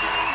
どうも。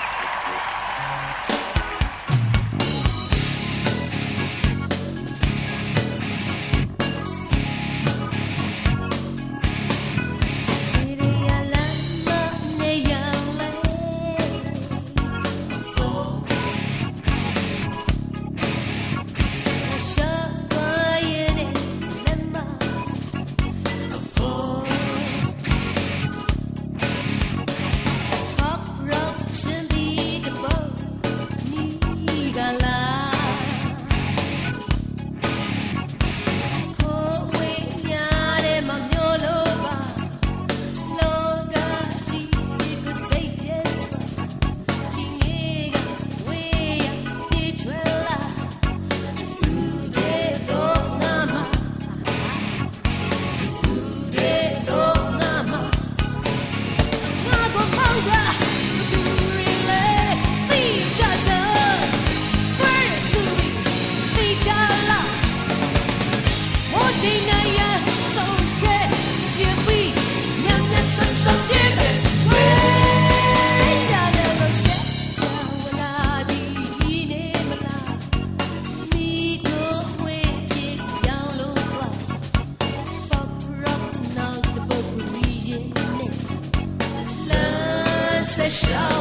Show.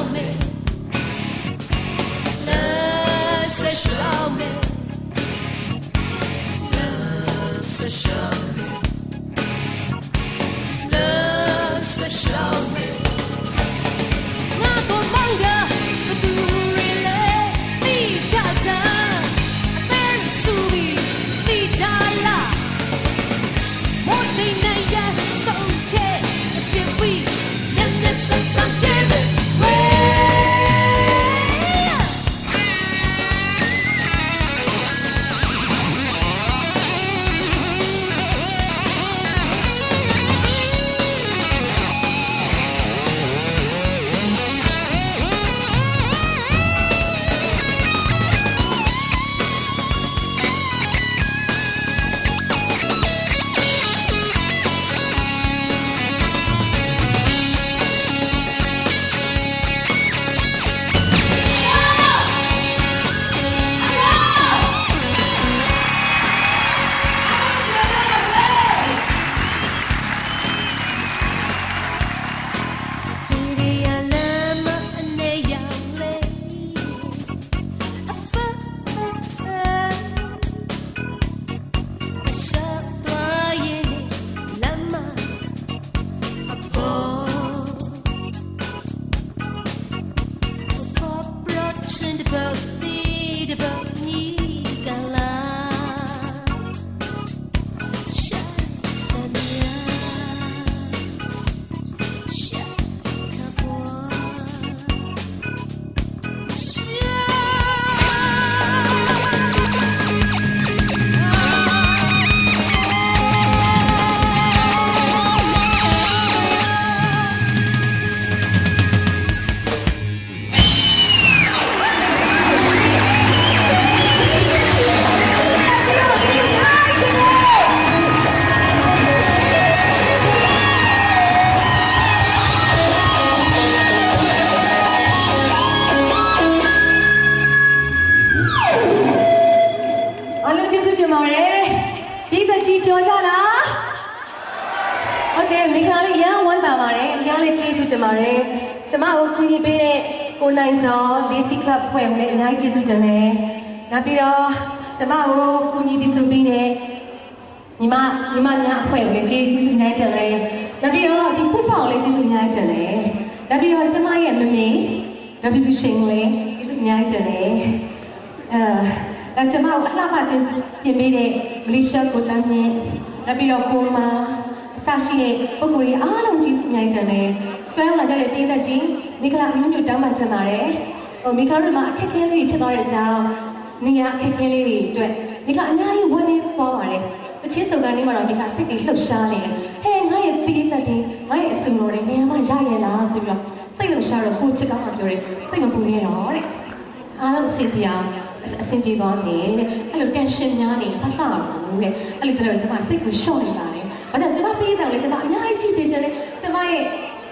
အားလုံးကျေးဇူးတင်ပါတယ်ပြည်သက်ကြီးပြောကြလားဟုတ်တယ်မိခါလေးရမ်းဝမ်းသာပါတယ်အများလေးကျေးဇူးတင်ပါတယ်ကျမကိုကူညီပေးတဲ့ကိုနိုင်စော Lazy Club ဖွဲ့ဝင်လည်းအများကြီးကျေးဇူးတင်တယ်နောက်ပြီးတော့ကျမကိုကူညီတည်ဆူပေးတဲ့ညီမညီမများအဖွဲ့ကိုလည်းကျေးဇူးများတင်တယ်နောက်ပြီးတော့ဒီပုဖောင်လည်းကျေးဇူးများတင်တယ်နောက်ပြီးတော့ကျမရဲ့မမေ reputation လည်းကျေးဇူးများတင်တယ် အဲဒါကျွန်မအလှမတင်ပြင်ပေးတဲ့မလေးရှားကိုတမ်းမြင့်နောက်ပြီးတော့ပုံမအစရှိတဲ့ပုဂ္ဂိုလ်ကြီးအားလုံးကြီးစုမြိုင်တယ်လေတွဲရောက်လာကြတဲ့ပြည်သက်ကြီးမိခလာအမျိုးမျိုးတောင်းပန်ချင်ပါတယ်ဟိုမိခလာတို့မှာအခက်အခဲလေးဖြစ်သွားတဲ့အကြောင်းနေရအခက်အခဲလေးတွေအတွက်မိခလာအများကြီးဝင်နေသွားပါတယ်တချင်းစုံကနေမှတော့မိခလာစိတ်တွေလှုပ်ရှားနေတယ်ဟဲ့ငါရဲ့ပြည်သက်တွေငါရဲ့အစုံတော်တွေနေရာမှာရရလားဆိုပြီးတော့စိတ်လှုပ်ရှားတော့ကိုချစ်ကောင်းမှပြောတယ်စိတ်မပူနဲ့တော့တဲ့အားလုံးအဆင်ပြေအောင် အဆင်ပြေသွားတယ်တဲ့အဲ့လို tension များနေလှလှဘူးတဲ့အဲ့လိုပြောတော့ကျွန်မစိတ်ကိုရှော့နေပါတယ်ဘာကြောင့်ကျွန်မပြေးတယ်လေကျွန်မအများကြီးကြည့်စေချင်တယ်ကျွန်မရဲ့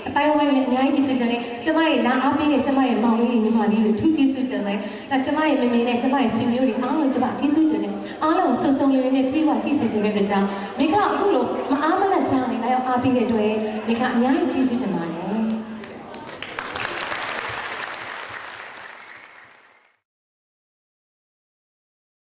အတိုင်းဝိုင်းနဲ့အများကြီးကျေးဇူးတင်တယ်ကျမရဲ့နားအားပေးတဲ့ကျမရဲ့မောင်လေးညီမလေးတွေထူးကျေးဇူးတင်တယ်အဲကျမရဲ့မမေနဲ့ကျမရဲ့ဆွေမျိုးတွေအားလုံးကျမကျေးဇူးတင်တယ်အားလုံးဆုံဆုံလေးလေးနဲ့ပြေဝကြည့်စေခြင်းတဲ့ကြောင့်မိခအခုလိုမအားမလတ်ချားနေလာရောက်အားပေးတဲ့အတွက်မိခအများကြီးကျေးဇူးတင်ပါ